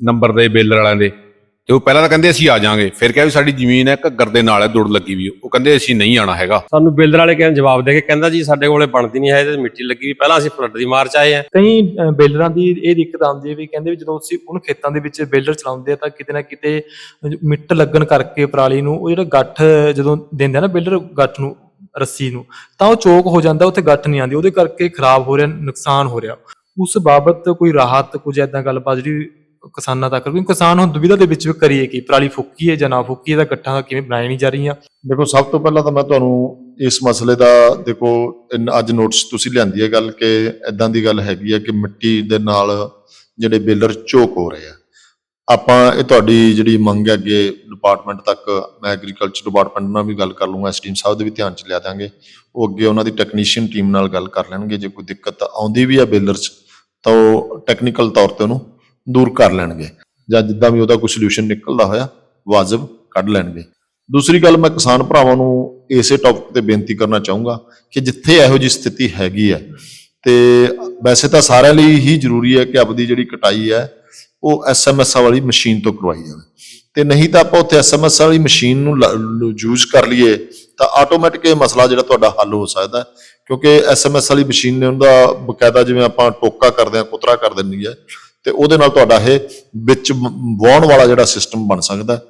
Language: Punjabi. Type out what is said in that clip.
ਨੰਬਰ ਦੇ ਬੇਲਰ ਵਾਲਿਆਂ ਦੇ। ਤੇ ਉਹ ਪਹਿਲਾਂ ਤਾਂ ਕਹਿੰਦੇ ਅਸੀਂ ਆ ਜਾਾਂਗੇ। ਫਿਰ ਕਿਹਾ ਵੀ ਸਾਡੀ ਜ਼ਮੀਨ ਹੈ ਘੱਗਰ ਦੇ ਨਾਲ ਹੈ ਦੁੜ ਲੱਗੀ ਵੀ ਉਹ ਕਹਿੰਦੇ ਅਸੀਂ ਨਹੀਂ ਆਣਾ ਹੈਗਾ। ਸਾਨੂੰ ਬਿਲਡਰ ਵਾਲੇ ਕਹਿੰਦੇ ਜਵਾਬ ਦੇ ਕੇ ਕਹਿੰਦਾ ਜੀ ਸਾਡੇ ਕੋਲੇ ਬਣਦੀ ਨਹੀਂ ਹੈ ਇਹਦੇ ਮਿੱਟੀ ਲੱਗੀ ਵੀ। ਪਹਿਲਾਂ ਅਸੀਂ ਫਲੱਡ ਦੀ ਮਾਰ ਚ ਆਏ ਆ ਕਈ ਅ, ਬੇਲਰਾਂ ਦੀ ਇਹ ਦਿੱਕਤ ਆਉਂਦੀ ਹੈ ਵੀ ਕਹਿੰਦੇ ਵੀ ਜਦੋਂ ਅਸੀਂ ਉਹਨੂੰ ਖੇਤਾਂ ਦੇ ਵਿੱਚ ਬੇਲਰ ਚਲਾਉਂਦੇ ਆ ਤਾਂ ਕਿਤੇ ਨਾ ਕਿਤੇ ਮਿੱਟ ਲੱਗਣ ਕਰਕੇ ਪਰਾਲੀ ਨੂੰ ਉਹ ਜਿਹੜਾ ਗੱਠ ਜਦੋਂ ਦਿੰਦੇ ਆ ਨਾ ਬੇਲਰ ਗੱਠ ਨੂੰ ਰੱਸੀ ਨੂੰ ਤਾਂ ਉਹ ਚੋਕ ਹੋ ਜਾਂਦਾ ਉੱਥੇ ਗੱਠ ਨਹੀਂ ਆਉਂਦੀ। ਉਹਦੇ ਕਰਕੇ ਖਰਾਬ ਹੋ ਰਿਹਾ ਨੁਕਸਾਨ ਹੋ ਰਿਹਾ। ਉਸ ਬਾਬਤ ਕੋਈ ਰਾਹਤ ਕੁਝ ਐਦਾਂ ਗੱਲਬਾਤ ਜਿਹੜੀ ਕਿਸਾਨਾਂ ਤੱਕ ਕਿਉਂਕਿ ਕਿਸਾਨ ਹੁਣ ਦੁਵਿਧਾ ਦੇ ਵਿੱਚ ਵੀ ਕਰੀਏ ਕਿ? ਪਰਾਲੀ ਫੁੱਕੀਏ ਜਾਂ ਨਾ ਫੁੱਕੀਏ, ਤਾਂ ਗੱਠਾਂ ਕਿਵੇਂ ਬਣਾਈਆਂ ਨਹੀਂ ਜਾ ਰਹੀਆਂ? ਦੇਖੋ, ਸਭ ਤੋਂ ਪਹਿਲਾਂ ਤਾਂ ਮੈਂ ਤੁਹਾਨੂੰ ਇਸ ਮਸਲੇ ਦਾ ਦੇਖੋ ਅੱਜ ਨੋਟਿਸ ਤੁਸੀਂ ਲਿਆਂਦੀ ਹੈ ਗੱਲ ਕਿ ਇਦਾਂ ਦੀ ਗੱਲ ਹੈਗੀ ਹੈ ਕਿ ਮਿੱਟੀ ਦੇ ਨਾਲ ਜਿਹੜੇ ਬੇਲਰ ਚੋਕ ਹੋ ਰਹੇ ਆ। ਆਪਾਂ ਇਹ ਤੁਹਾਡੀ ਜਿਹੜੀ ਮੰਗ ਹੈ ਅੱਗੇ ਡਿਪਾਰਟਮੈਂਟ ਤੱਕ, ਮੈਂ ਐਗਰੀਕਲਚਰ ਡਿਪਾਰਟਮੈਂਟ ਨਾਲ ਵੀ ਗੱਲ ਕਰ ਲੂੰਗਾ ਐਸਟੀਮ ਸਾਹਿਬ ਦੇ ਵੀ ਧਿਆਨ ਚ ਲਿਆ ਦਾਂਗੇ ਉਹ ਅੱਗੇ ਉਹਨਾਂ ਦੀ ਟੈਕਨੀਸ਼ੀਅਨ ਟੀਮ ਨਾਲ ਗੱਲ ਕਰ ਲੈਣਗੇ, ਜੇ ਕੋਈ ਦਿੱਕਤ ਆਉਂਦੀ ਵੀ ਆ ਬੇਲਰ 'ਚ, ਤਾਂ ਉਹ ਟੈਕਨੀਕਲ ਤੌਰ ਤੇ ਉਹਨੂੰ ਦੂਰ ਕਰ ਲੈਣਗੇ ਜਾਂ ਜਿੱਦਾਂ ਵੀ ਉਹਦਾ ਕੋਈ ਸੋਲੂਸ਼ਨ ਨਿਕਲਦਾ ਹੋਇਆ, ਵਾਜਬ ਕੱਢ ਲੈਣਗੇ ਦੂਸਰੀ ਗੱਲ ਮੈਂ ਕਿਸਾਨ ਭਰਾਵਾਂ ਨੂੰ ਇਸੇ ਟੌਪਿਕ ਤੇ ਬੇਨਤੀ ਕਰਨਾ ਚਾਹੂੰਗਾ ਕਿ ਜਿੱਥੇ ਇਹੋ ਜਿਹੀ ਸਥਿਤੀ ਹੈਗੀ ਹੈ, ਤੇ ਵੈਸੇ ਤਾਂ ਸਾਰਿਆਂ ਲਈ ਹੀ ਜ਼ਰੂਰੀ ਹੈ ਕਿ ਆਪਦੀ ਜਿਹੜੀ ਕਟਾਈ ਹੈ, ਉਹ ਐਸਐਮਐਸ ਵਾਲੀ ਮਸ਼ੀਨ ਤੋਂ ਕਰਵਾਈ ਜਾਵੇ ਤੇ ਨਹੀਂ ਤਾਂ ਆਪਾਂ ਉੱਥੇ ਐਸਐਮਐਸ ਵਾਲੀ ਮਸ਼ੀਨ ਨੂੰ ਯੂਜ਼ ਕਰ ਲਈਏ, ਤਾਂ ਆਟੋਮੈਟਿਕ ਇਹ ਮਸਲਾ ਜਿਹੜਾ ਤੁਹਾਡਾ ਹੱਲ ਹੋ ਸਕਦਾ ਹੈ। ਕਿਉਂਕਿ ਐਸਐਮਐਸ ਵਾਲੀ ਮਸ਼ੀਨ ਨੇ ਉਹਦਾ ਬਕਾਇਦਾ ਜਿਵੇਂ ਆਪਾਂ ਟੋਕਾ ਕਰਦੇ ਆ ਕੁਤਰਾ ਕਰ ਦਿੰਦੀ ਹੈ ਤੇ ਉਹਦੇ ਨਾਲ ਤੁਹਾਡਾ ਇਹ ਵਿੱਚ ਵਾਉਣ ਵਾਲਾ ਜਿਹੜਾ ਸਿਸਟਮ ਬਣ ਸਕਦਾ।